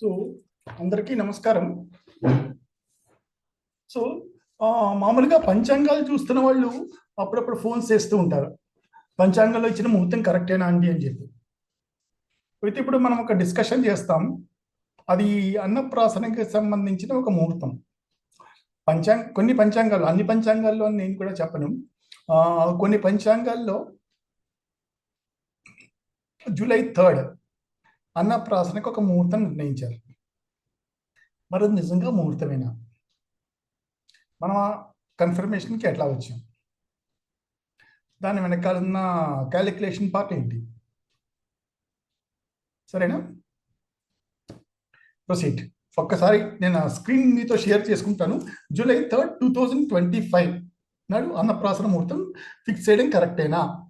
So అందరికీ నమస్కారం. So మామూలుగా పంచాంగాలు చూస్తున్న వాళ్ళు అప్పుడప్పుడు ఫోన్స్ చేస్తూ ఉంటారు. పంచాంగంలో ఇచ్చిన ముహూర్తం కరెక్టేనా అండి అని చెప్పి. అయితే ఇప్పుడు మనం ఒక డిస్కషన్ చేస్తాం. అది అన్నప్రాసనకి సంబంధించిన ఒక ముహూర్తం. పంచాంగ కొన్ని పంచాంగాలు అన్ని పంచాంగాల్లో అని నేను కూడా చెప్పను. కొన్ని పంచాంగాల్లో జూలై థర్డ్ అన్నప్రాసనకు ఒక ముహూర్తం నిర్ణయించారు. మరి అది నిజంగా ముహూర్తమేనా? మనం కన్ఫర్మేషన్కి ఎట్లా వచ్చాం? దాని వెనకాల ఉన్న క్యాలిక్యులేషన్ పార్ట్ ఏంటి? సరేనా? ప్రొసీడ్ ఒక్కసారి నేను ఆ స్క్రీన్ మీతో షేర్ చేసుకుంటాను. July third two thousand twenty five నాడు అన్నప్రాసన ముహూర్తం ఫిక్స్ చేయడం కరెక్టేనా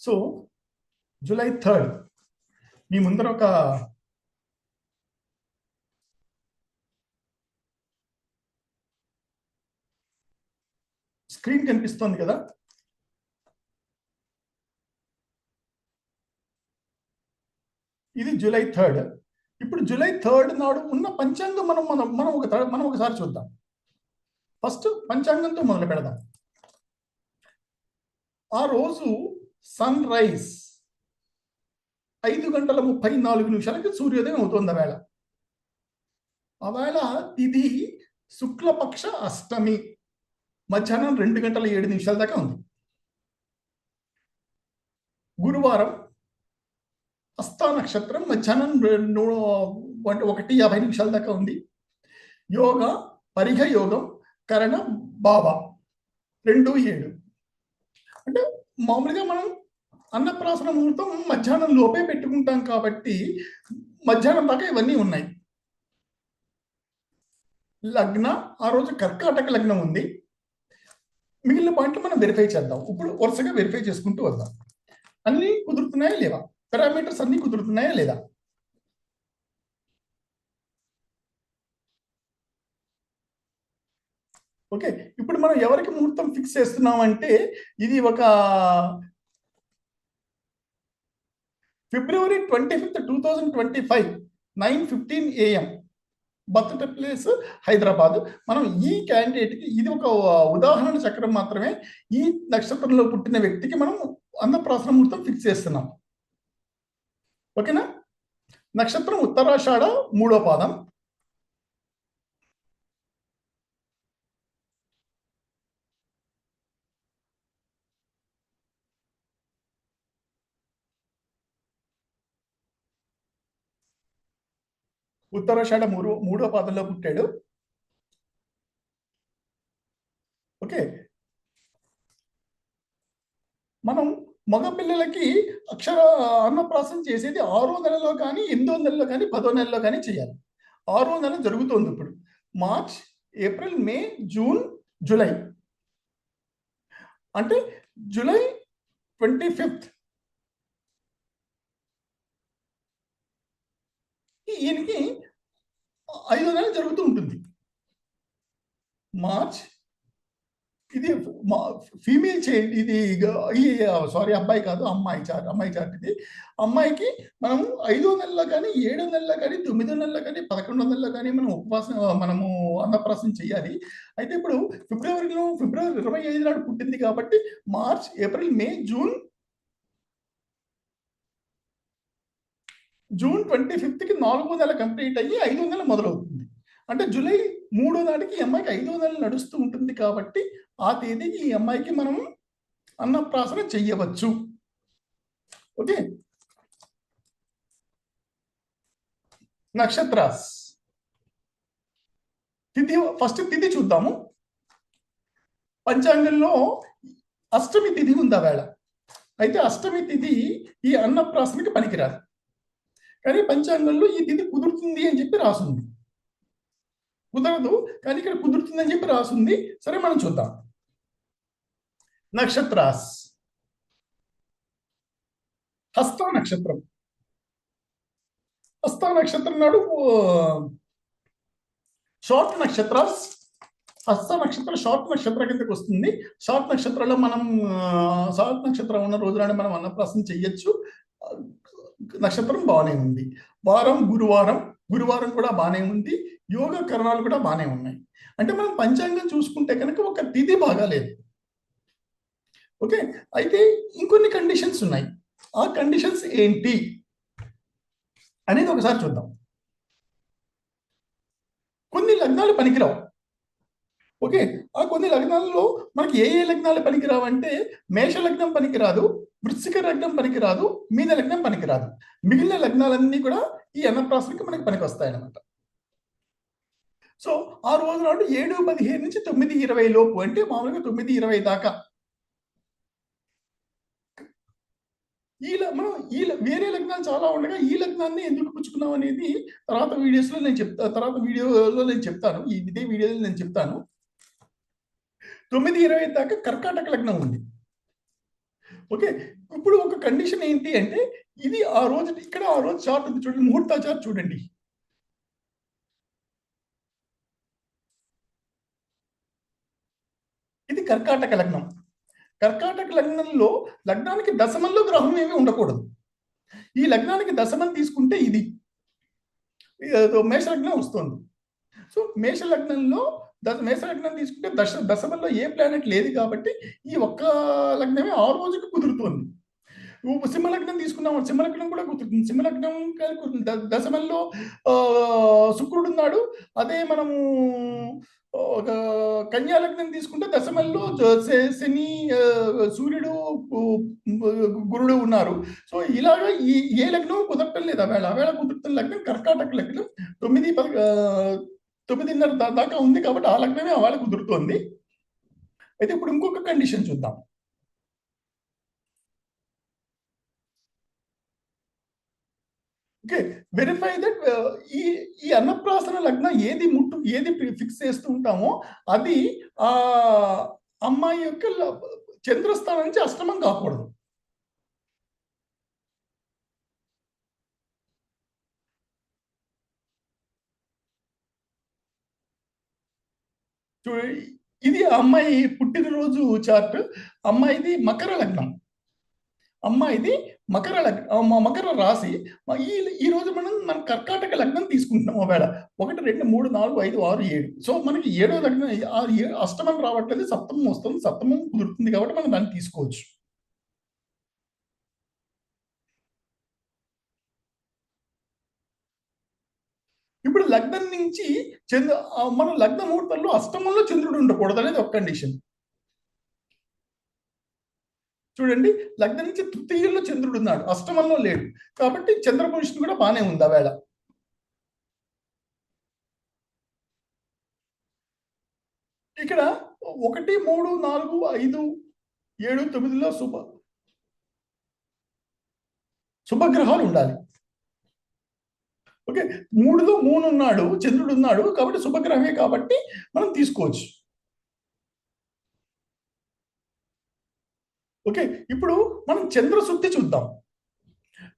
సో జూలై థర్డ్ మీ ముందర ఒక స్క్రీన్ కనిపిస్తోంది కదా? ఇది జూలై థర్డ్ ఇప్పుడు జూలై థర్డ్ నాడు ఉన్న పంచాంగం మనం మనం మనం ఒక మనం ఒకసారి చూద్దాం. ఫస్ట్ పంచాంగంతో మొదలు పెడదాం. ఆ రోజు సన్ రైజ్ ఐదు గంటల ముప్పై నాలుగు నిమిషాలకి సూర్యోదయం అవుతుంది వేళ ఆవేళ ఇది తిథి శుక్లపక్ష అష్టమి. మధ్యాహ్నం రెండు గంటల ఏడు నిమిషాల దాకా ఉంది. గురువారం హస్తా నక్షత్రం మధ్యాహ్నం రెండు ఒకటి యాభై నిమిషాల దాకా ఉంది. యోగ పరిఘ యోగం కరణ బాబా రెండు ఏడు. అంటే మామూలుగా మనం అన్నప్రాసన ముహూర్తం మధ్యాహ్నం లోపే పెట్టుకుంటాం కాబట్టి మధ్యాహ్నం దాకా ఇవన్నీ ఉన్నాయి. లగ్న ఆ రోజు కర్కాటక లగ్నం ఉంది. మిగిలిన పాయింట్లు మనం వెరిఫై చేద్దాం. ఇప్పుడు వరుసగా వెరిఫై చేసుకుంటూ వద్దాం. అన్నీ కుదురుతున్నాయా లేవా? పారామీటర్స్ అన్నీ కుదురుతున్నాయా లేదా? ఓకే ఇప్పుడు మనం ఎవరికి ముహూర్తం ఫిక్స్ చేస్తున్నామంటే ఇది ఒక February twenty fifth two thousand twenty five nine fifteen AM birth place Hyderabad. మనం ఈ క్యాండిడేట్కి ఇది ఒక ఉదాహరణ చక్రం మాత్రమే. ఈ నక్షత్రంలో పుట్టిన వ్యక్తికి మనం అన్నప్రాసన ముహూర్తం ఫిక్స్ చేస్తున్నాం. ఓకేనా? నక్షత్రం ఉత్తరాషాఢ మూడో పాదం. ఉత్తరాషాఢ మూడు మూడో పాదంలో పుట్టాడు. ఓకే. మనం మగపిల్లలకి అక్షర అన్నప్రాసం చేసేది ఆరో నెలలో కానీ ఎనిమిదో నెలలో కానీ పదో నెలలో కానీ చేయాలి. ఆరో నెల జరుగుతోంది ఇప్పుడు. March April May June July. అంటే జూలై ట్వంటీ ఫిఫ్త్ ఈయనకి ఐదో నెల జరుగుతూ ఉంటుంది మార్చ్? ఇది ఫీమేల్ చైల్డ్ ఇది సారీ అబ్బాయి కాదు అమ్మాయి చార్ట్ అమ్మాయి చార్ట్ ఇది. అమ్మాయికి మనం ఐదో నెలలో కానీ ఏడో నెలలో కానీ తొమ్మిదో నెలలో కానీ పదకొండో నెలలో కానీ మనం ఉపవాసం మనము అన్నప్రాసం చేయాలి. అయితే ఇప్పుడు ఫిబ్రవరిలో ఫిబ్రవరి ఇరవై ఐదు నాడు పుట్టింది కాబట్టి March April May June June twenty ఫిఫ్త్కి నాలుగో నెల కంప్లీట్ అయ్యి ఐదో నెల మొదలవుతుంది. అంటే జూలై మూడో నాటికి ఈ అమ్మాయికి ఐదో నెల నడుస్తూ ఉంటుంది కాబట్టి ఆ తేదీకి ఈ అమ్మాయికి మనం అన్నప్రాసన చెయ్యవచ్చు. ఓకే? నక్షత్రాస్. తిథి ఫస్ట్ తిథి చూద్దాము. పంచాంగంలో అష్టమి తిథి ఉందా వేళ. అయితే అష్టమి తిథి ఈ అన్నప్రాసనకి పనికిరాదు. కానీ పంచాంగంలో ఈ తిథి కుదురుతుంది అని చెప్పి రాసుంది. కుదరదు కానీ ఇక్కడ కుదురుతుందని చెప్పి రాసుంది. సరే మనం చూద్దాం. నక్షత్రాస్. హస్త నక్షత్రం. హస్త నక్షత్రం నాడు షార్ట్ నక్షత్రాస్. హస్త నక్షత్రం షార్ట్ నక్షత్ర కిందకి వస్తుంది. షార్ట్ నక్షత్రంలో మనం షార్ట్ నక్షత్రం ఉన్న రోజు మనం అన్నప్రాసం చెయ్యొచ్చు. నక్షత్రం బాగానే ఉంది. వారం గురువారం గురువారం కూడా బాగానే ఉంది యోగ కరణాలు కూడా బాగానే ఉన్నాయి. అంటే మనం పంచాంగం చూసుకుంటే కనుక ఒక తిథి బాగాలేదు ఓకే? అయితే ఇంకొన్ని కండిషన్స్ ఉన్నాయి. ఆ కండిషన్స్ ఏంటి? అనేది ఒకసారి చూద్దాం. కొన్ని లగ్నాలు పనికిరావు. ఓకే? ఆ కొన్ని లగ్నాల్లో మనకి ఏ ఏ లగ్నాలు పనికిరావు అంటే మేష లగ్నం పనికిరాదు వృశ్చిక లగ్నం పనికిరాదు మీన లగ్నం పనికిరాదు. మిగిలిన లగ్నాలన్నీ కూడా ఈ అన్నప్రాసనకి మనకి పనికి వస్తాయన్నమాట సో ఆ రోజు నాడు ఏడు పదిహేను నుంచి తొమ్మిది ఇరవై లోపు అంటే మామూలుగా తొమ్మిది ఇరవై దాకా. ఈ మనం ఈ వేరే లగ్నాలు చాలా ఉండగా ఈ లగ్నాన్ని ఎందుకు పుచ్చుకున్నాం అనేది తర్వాత వీడియోస్లో నేను చెప్తా తర్వాత వీడియోలో నేను చెప్తాను. ఈ ఇదే వీడియోలో నేను చెప్తాను. తొమ్మిది ఇరవై దాకా కర్కాటక లగ్నం ఉంది. ఓకే? ఇప్పుడు ఒక కండిషన్ ఏంటి అంటే ఇది ఆ రోజు ఇక్కడ ఆ రోజు చార్ట్ ఉంది చూడండి ముహూర్త చార్ట్ చూడండి. ఇది కర్కాటక లగ్నం. కర్కాటక లగ్నంలో లగ్నానికి దశమంలో గ్రహం ఏమి ఉండకూడదు. ఈ లగ్నానికి దశమం తీసుకుంటే ఇది. మేష లగ్నం వస్తుంది. సో మేష లగ్నంలో దశ మేష లగ్నం తీసుకుంటే దశ దశమంలో ఏ ప్లానెట్ లేదు కాబట్టి ఈ ఒక్క లగ్నమే ఆ రోజుకి కుదురుతుంది. సింహలగ్నం తీసుకున్నాం సింహలగ్నం కూడా కుదురుతుంది. సింహలగ్నం దశమంలో శుక్రుడు ఉన్నాడు. అదే మనము ఒక కన్యాలగ్నం తీసుకుంటే దశమల్లో శని సూర్యుడు గురుడు ఉన్నారు. సో ఇలాగ ఈ ఏ లగ్నం కుదరటం లేదు. ఆవేళ ఆవేళ కుదురుతున్న లగ్నం కర్కాటక లగ్నం తొమ్మిది పద తొమ్మిదిన్నర దాకా ఉంది కాబట్టి ఆ లగ్నమే వాళ్ళకి కుదురుతోంది. అయితే ఇప్పుడు ఇంకొక కండిషన్ చూద్దాం. ఓకే వెరిఫై దట్ uh, ఈ ఈ అన్నప్రాసన లగ్నం ఏది ముట్టు ఏది ఫిక్స్ చేస్తూ ఉంటామో అది ఆ అమ్మాయి యొక్క చంద్రస్థానం నుంచి అష్టమం కాకూడదు. ఇది అమ్మాయి పుట్టినరోజు చార్ట్ అమ్మాయిది మకర లగ్నం. అమ్మాయిది మకర లగ్నం మకర రాశి. ఈ ఈ రోజు మనం మనం కర్కాటక లగ్నం తీసుకుంటున్నాం ఒకవేళ. ఒకటి రెండు మూడు నాలుగు ఐదు ఆరు ఏడు. సో మనకి ఏడో లగ్నం అష్టమం రావట్లేదు సప్తమం వస్తుంది సప్తమం కుదురుతుంది కాబట్టి మనం దాన్ని తీసుకోవచ్చు. ఇప్పుడు లగ్నం నుంచి చంద్ర మన లగ్న ముహూర్తంలో అష్టమంలో చంద్రుడు ఉండకూడదు అనేది ఒక కండిషన్ చూడండి లగ్నం నుంచి తృతీయంలో చంద్రుడు ఉన్నాడు అష్టమంలో లేడు. కాబట్టి చంద్ర పొజిషన్ కూడా బాగానే ఉంది ఆ వేళ. ఇక్కడ ఒకటి మూడు నాలుగు ఐదు ఏడు తొమ్మిదిలో శుభ శుభగ్రహాలు ఉండాలి. ఓకే? మూడులో మూడు ఉన్నాడు చంద్రుడు ఉన్నాడు కాబట్టి శుభగ్రహమే కాబట్టి మనం తీసుకోవచ్చు. ఓకే? ఇప్పుడు మనం చంద్రశుద్ధి చూద్దాం.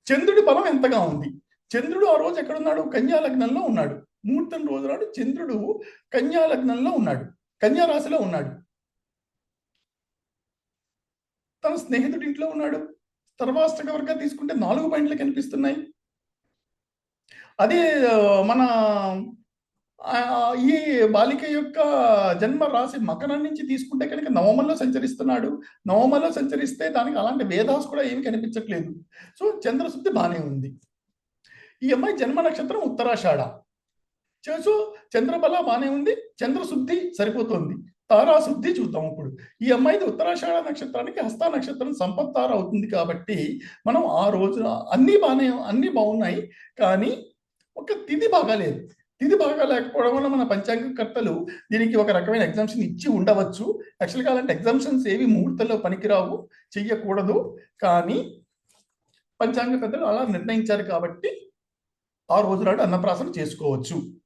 చంద్రుడి బలం ఎంతగా ఉంది? చంద్రుడు ఆ రోజు ఎక్కడున్నాడు? కన్యా లగ్నంలో ఉన్నాడు. ముహూర్తం రోజు నాడు చంద్రుడు కన్యా లగ్నంలో ఉన్నాడు. కన్యా రాశిలో ఉన్నాడు. తన స్నేహితుడి ఇంట్లో ఉన్నాడు. తర్వాష్టక వర్గం తీసుకుంటే నాలుగు పాయింట్లు కనిపిస్తున్నాయి. అదే మన ఈ బాలిక యొక్క జన్మ రాశి మకరం నుంచి తీసుకుంటే కనుక నవమలో సంచరిస్తున్నాడు. నవమలో సంచరిస్తే దానికి అలాంటి వేదాస్ కూడా ఏమి కనిపించట్లేదు. సో చంద్రశుద్ధి బాగానే ఉంది. ఈ అమ్మాయి జన్మ నక్షత్రం ఉత్తరాషాఢ. సో చంద్రబల బాగానే ఉంది. చంద్రశుద్ధి సరిపోతుంది. తారాశుద్ధి చూద్దాం ఇప్పుడు. ఈ అమ్మాయిది ఉత్తరాషాఢ నక్షత్రానికి హస్త నక్షత్రం సంపత్తార అవుతుంది కాబట్టి మనం ఆ రోజు అన్నీ బాగానే అన్నీ బాగున్నాయి. కానీ ఒక తిది బాగాలేదు. తిది బాగా లేకపోవడం వల్ల మన పంచాంగకర్తలు దీనికి ఒక రకమైన ఎగ్జామ్షన్ ఇచ్చి ఉండవచ్చు. యాక్చువల్గా అలాంటి ఎగ్జామ్షన్స్ ఏవి ముహూర్తంలో పనికిరావు చెయ్యకూడదు. కానీ పంచాంగకర్తలు అలా నిర్ణయించారు కాబట్టి ఆ రోజు నాడు అన్నప్రాసన చేసుకోవచ్చు.